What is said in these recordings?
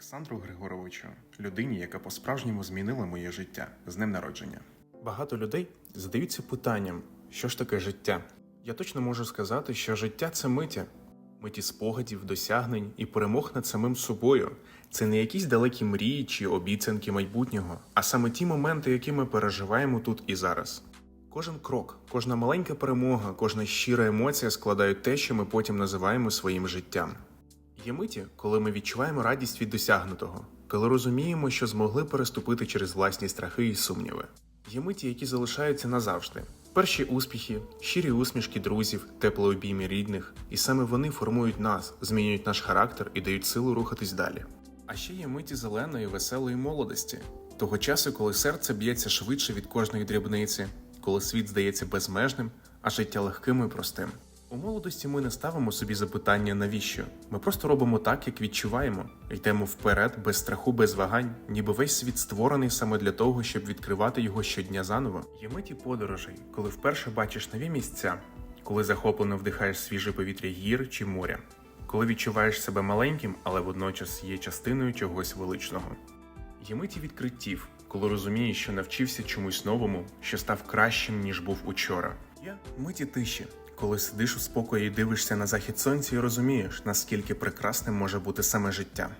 Олександру Григоровичу, людині, яка по-справжньому змінила моє життя з днем народження. Багато людей задаються питанням, що ж таке життя. Я точно можу сказати, що життя це миті, миті спогадів, досягнень і перемог над самим собою. Це не якісь далекі мрії чи обіцянки майбутнього, а саме ті моменти, які ми переживаємо тут і зараз. Кожен крок, кожна маленька перемога, кожна щира емоція складають те, що ми потім називаємо своїм життям. Є миті, коли ми відчуваємо радість від досягнутого, коли розуміємо, що змогли переступити через власні страхи і сумніви. Є миті, які залишаються назавжди. Перші успіхи, щирі усмішки друзів, теплі обійми рідних, і саме вони формують нас, змінюють наш характер і дають силу рухатись далі. А ще є миті зеленої, веселої молодості, того часу, коли серце б'ється швидше від кожної дрібниці, коли світ здається безмежним, а життя легким і простим. У молодості ми не ставимо собі запитання навіщо. Ми просто робимо так, як відчуваємо, йдемо вперед без страху, без вагань, ніби весь світ створений саме для того, щоб відкривати його щодня заново. Є миті подорожей, коли вперше бачиш нові місця, коли захоплено вдихаєш свіже повітря гір чи моря, коли відчуваєш себе маленьким, але водночас є частиною чогось величного. Є миті відкриттів, коли розумієш, що навчився чомусь новому, що став кращим, ніж був учора. Є миті тиші, коли сидиш у спокої і дивишся на захід сонця і розумієш, наскільки прекрасним може бути саме життя.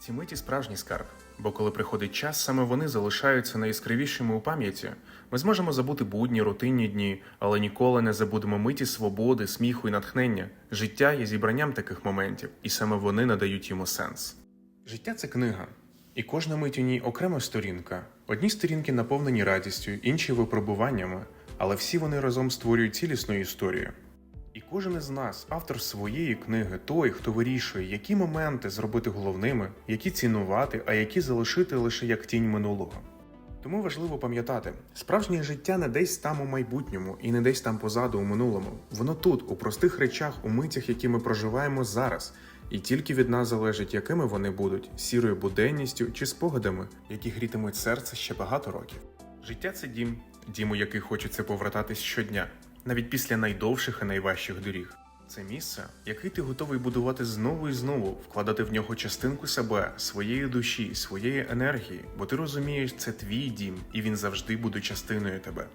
Ці миті справжній скарб, бо коли приходить час, саме вони залишаються найяскравішими у пам'яті. Ми зможемо забути будні, рутинні дні, але ніколи не забудемо миті свободи, сміху і натхнення. Життя є зібранням таких моментів, і саме вони надають йому сенс. Життя це книга, і кожна мить у ній окрема сторінка. Одні сторінки наповнені радістю, інші випробуваннями, але всі вони разом створюють цілісну історію. І кожен із нас, автор своєї книги, той, хто вирішує, які моменти зробити головними, які цінувати, а які залишити лише як тінь минулого. Тому важливо пам'ятати, справжнє життя не десь там у майбутньому і не десь там позаду у минулому. Воно тут, у простих речах, у митях, які ми проживаємо зараз, і тільки від нас залежить, якими вони будуть сірою буденністю чи спогадами, які грітимуть серце ще багато років. Життя це дім, дім, у який хочеться повертатись щодня, навіть після найдовших і найважчих доріг. Це місце, яке ти готовий будувати знову і знову, вкладати в нього частинку себе, своєї душі, своєї енергії, бо ти розумієш, це твій дім, і він завжди буде частиною тебе.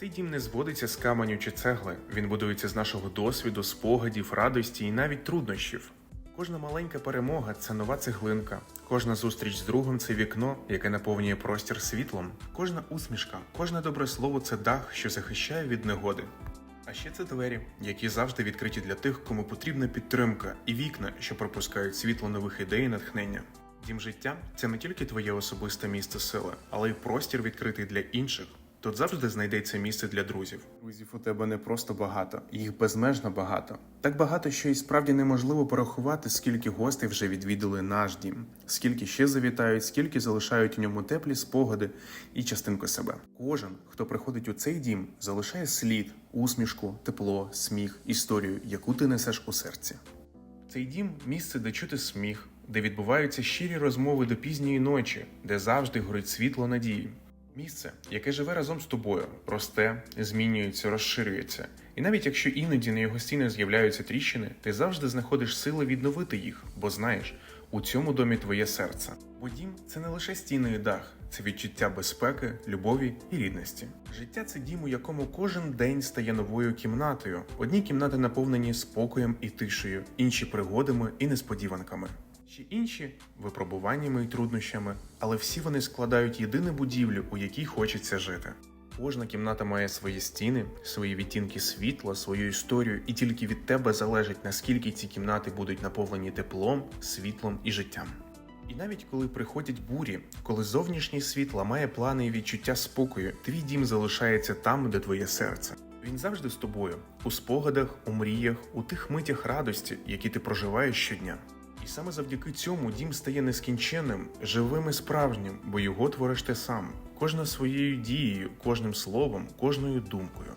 Цей дім не зводиться з каменю чи цегли, він будується з нашого досвіду, спогадів, радості і навіть труднощів. Кожна маленька перемога це нова цеглинка, кожна зустріч з другом це вікно, яке наповнює простір світлом, кожна усмішка, кожне добре слово це дах, що захищає від негоди. А ще це двері, які завжди відкриті для тих, кому потрібна підтримка, і вікна, що пропускають світло нових ідей і натхнення. Дім життя це не тільки твоє особисте місце сили, але й простір відкритий для інших. Тут завжди знайдеться місце для друзів. Друзів у тебе не просто багато, їх безмежно багато. Так багато, що і справді неможливо порахувати, скільки гостей вже відвідали наш дім, скільки ще завітають, скільки залишають у ньому теплі спогади і частинку себе. Кожен, хто приходить у цей дім, залишає слід, усмішку, тепло, сміх, історію, яку ти несеш у серці. Цей дім місце, де чути сміх, де відбуваються щирі розмови до пізньої ночі, де завжди горить світло надії. Місце, яке живе разом з тобою, росте, змінюється, розширюється. І навіть якщо іноді на його стінах з'являються тріщини, ти завжди знаходиш сили відновити їх, бо знаєш, у цьому домі твоє серце. Бо дім це не лише стіни і дах, це відчуття безпеки, любові і рідності. Життя це дім, у якому кожен день стає новою кімнатою. Одні кімнати наповнені спокоєм і тишею, інші пригодами і несподіванками. Ще інші випробуваннями і труднощами, але всі вони складають єдину будівлю, у якій хочеться жити. Кожна кімната має свої стіни, свої відтінки світла, свою історію, і тільки від тебе залежить, наскільки ці кімнати будуть наповнені теплом, світлом і життям. І навіть коли приходять бурі, коли зовнішній світ ламає плани і відчуття спокою, твій дім залишається там, де твоє серце. Він завжди з тобою, у спогадах, у мріях, у тих митях радості, які ти проживаєш щодня. І саме завдяки цьому дім стає нескінченним, живим і справжнім, бо його твориш ти сам, кожна своєю дією, кожним словом, кожною думкою.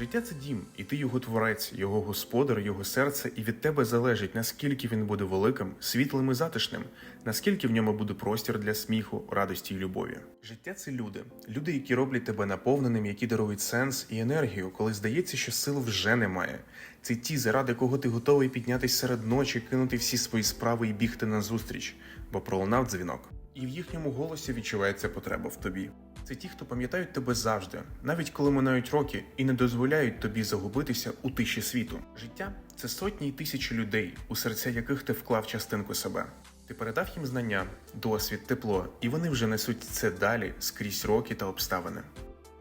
Життя це дім, і ти його творець, його господар, його серце, і від тебе залежить, наскільки він буде великим, світлим і затишним, наскільки в ньому буде простір для сміху, радості і любові. Життя це люди, люди, які роблять тебе наповненим, які дарують сенс і енергію, коли здається, що сил вже немає. Це ті, заради кого ти готовий піднятися серед ночі, кинути всі свої справи і бігти назустріч. бо пролунав дзвінок. І в їхньому голосі відчувається потреба в тобі. Це ті, хто пам'ятають тебе завжди, навіть коли минають роки і не дозволяють тобі загубитися у тиші світу. Життя це сотні й тисячі людей, у серця яких ти вклав частинку себе. Ти передав їм знання, досвід, тепло, і вони вже несуть це далі скрізь роки та обставини.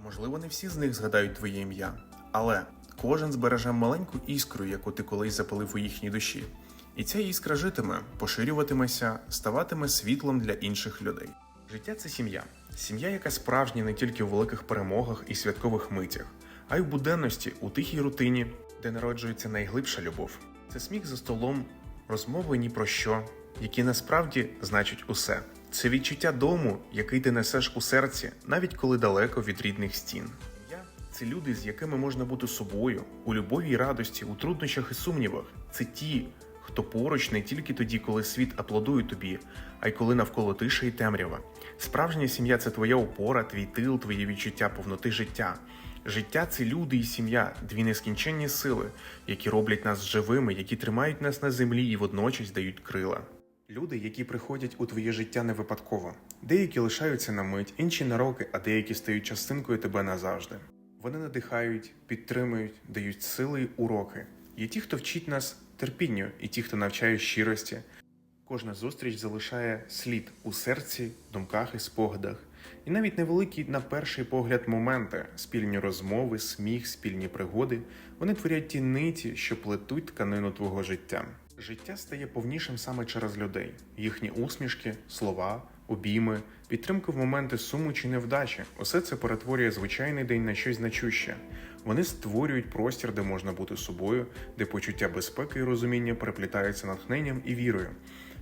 Можливо, не всі з них згадають твоє ім'я, але кожен збереже маленьку іскру, яку ти колись запалив у їхній душі. І ця іскра житиме, поширюватиметься, ставатиме світлом для інших людей. Життя це сім'я. Сім'я, яка справжня не тільки у великих перемогах і святкових митях, а й в буденності, у тихій рутині, де народжується найглибша любов. Це сміх за столом, розмови ні про що, які насправді значать усе. Це відчуття дому, який ти несеш у серці, навіть коли далеко від рідних стін. Сім'я це люди, з якими можна бути собою, у любові й радості, у труднощах і сумнівах. Це ті, хто поруч не тільки тоді, коли світ аплодує тобі, а й коли навколо тиша і темрява. Справжня сім'я це твоя опора, твій тил, твої відчуття повноти життя. Життя це люди і сім'я, дві нескінченні сили, які роблять нас живими, які тримають нас на землі і водночас дають крила. Люди, які приходять у твоє життя не випадково. Деякі лишаються на мить, інші на роки, а деякі стають частинкою тебе назавжди. Вони надихають, підтримують, дають сили й уроки. Є ті, хто вчить нас терпінню, і ті, хто навчає щирості. Кожна зустріч залишає слід у серці, думках і спогадах. І навіть невеликі на перший погляд моменти, спільні розмови, сміх, спільні пригоди, вони творять ті ниті, що плетуть тканину твого життя. Життя стає повнішим саме через людей, їхні усмішки, слова, обійми, підтримка в моменти суму чи невдачі. Усе це перетворює звичайний день на щось значуще. Вони створюють простір, де можна бути собою, де почуття безпеки і розуміння переплітаються натхненням і вірою.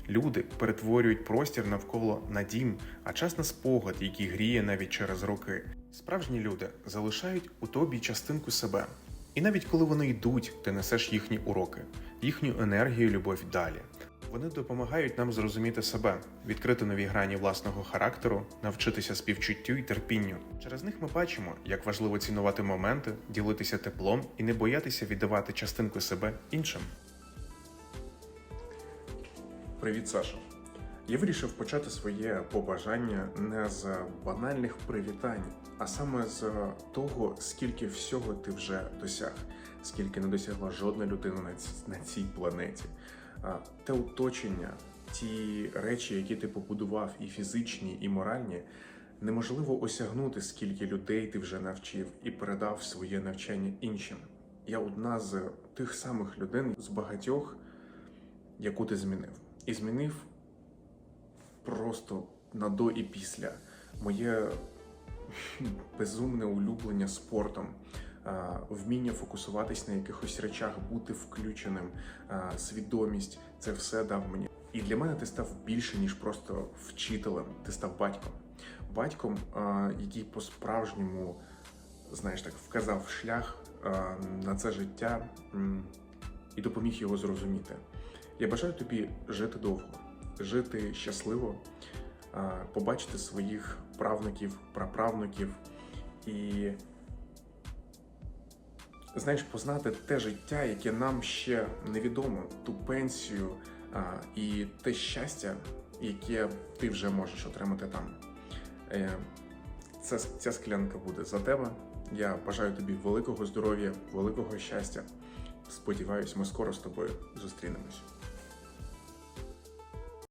Люди перетворюють простір навколо на дім, а час на спогад, який гріє навіть через роки. Справжні люди залишають у тобі частинку себе. І навіть коли вони йдуть, ти несеш їхні уроки, їхню енергію, любов далі. Вони допомагають нам зрозуміти себе, відкрити нові грані власного характеру, навчитися співчуттю і терпінню. Через них ми бачимо, як важливо цінувати моменти, ділитися теплом і не боятися віддавати частинку себе іншим. Привіт, Саша. Я вирішив почати своє побажання не з банальних привітань, а саме з того, скільки всього ти вже досяг, скільки не досягла жодна людина на цій планеті. Те оточення, ті речі, які ти побудував, і фізичні, і моральні, неможливо осягнути, скільки людей ти вже навчив і передав своє навчання іншим. Я одна з тих самих людей з багатьох, яку ти змінив. І змінив просто на до і після. Моє безумне улюблення спортом, вміння фокусуватись на якихось речах, бути включеним, свідомість це все дав мені. І для мене ти став більше, ніж просто вчителем. Ти став батьком. Батьком, який по-справжньому, знаєш так, вказав шлях на це життя і допоміг його зрозуміти. Я бажаю тобі жити довго, жити щасливо, побачити своїх правнуків, праправнуків і знаєш, познати те життя, яке нам ще невідомо, ту пенсію а, і те щастя, яке ти вже можеш отримати там. Е, Це, ця склянка буде за тебе. Я бажаю тобі великого здоров'я, великого щастя. Сподіваюсь, ми скоро з тобою зустрінемось.